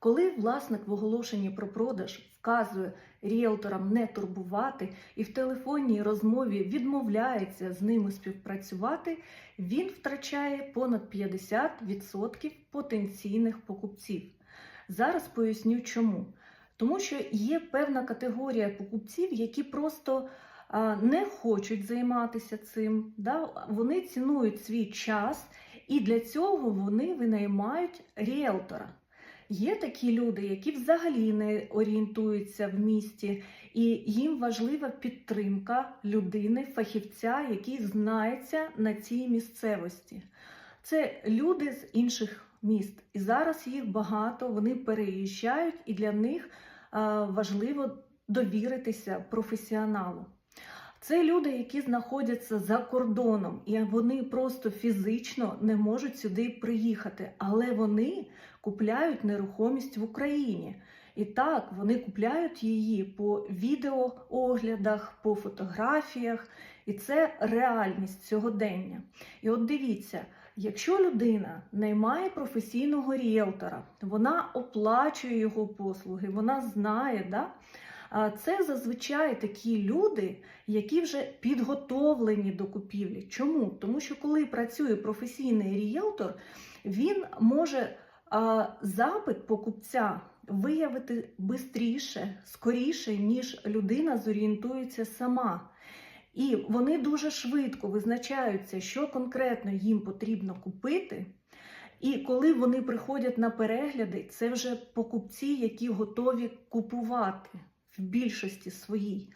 Коли власник в оголошенні про продаж вказує ріелторам не турбувати і в телефонній розмові відмовляється з ними співпрацювати, він втрачає понад 50% потенційних покупців. Зараз поясню чому. Тому що є певна категорія покупців, які просто не хочуть займатися цим. Да? Вони цінують свій час, і для цього вони винаймають ріелтора. Є такі люди, які взагалі не орієнтуються в місті, і їм важлива підтримка людини, фахівця, який знається на цій місцевості. Це люди з інших міст, і зараз їх багато, вони переїжджають, і для них важливо довіритися професіоналу. Це люди, які знаходяться за кордоном, і вони просто фізично не можуть сюди приїхати, але вони купляють нерухомість в Україні. І так, вони купляють її по відеооглядах, по фотографіях, і це реальність сьогодення. І от дивіться, якщо людина наймає професійного ріелтора, вона оплачує його послуги, вона знає, да? Це зазвичай такі люди, які вже підготовлені до купівлі. Чому? Тому що коли працює професійний ріелтор, він може запит покупця виявити швидше, скоріше, ніж людина зорієнтується сама. І вони дуже швидко визначаються, що конкретно їм потрібно купити. І коли вони приходять на перегляди, це вже покупці, які готові купувати в більшості своїй,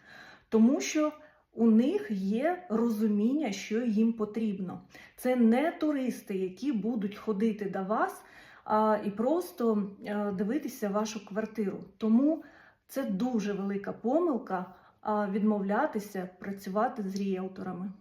тому що у них є розуміння, що їм потрібно. Це не туристи, які будуть ходити до вас а, і просто а, дивитися вашу квартиру. Тому це дуже велика помилка а, відмовлятися працювати з ріелторами.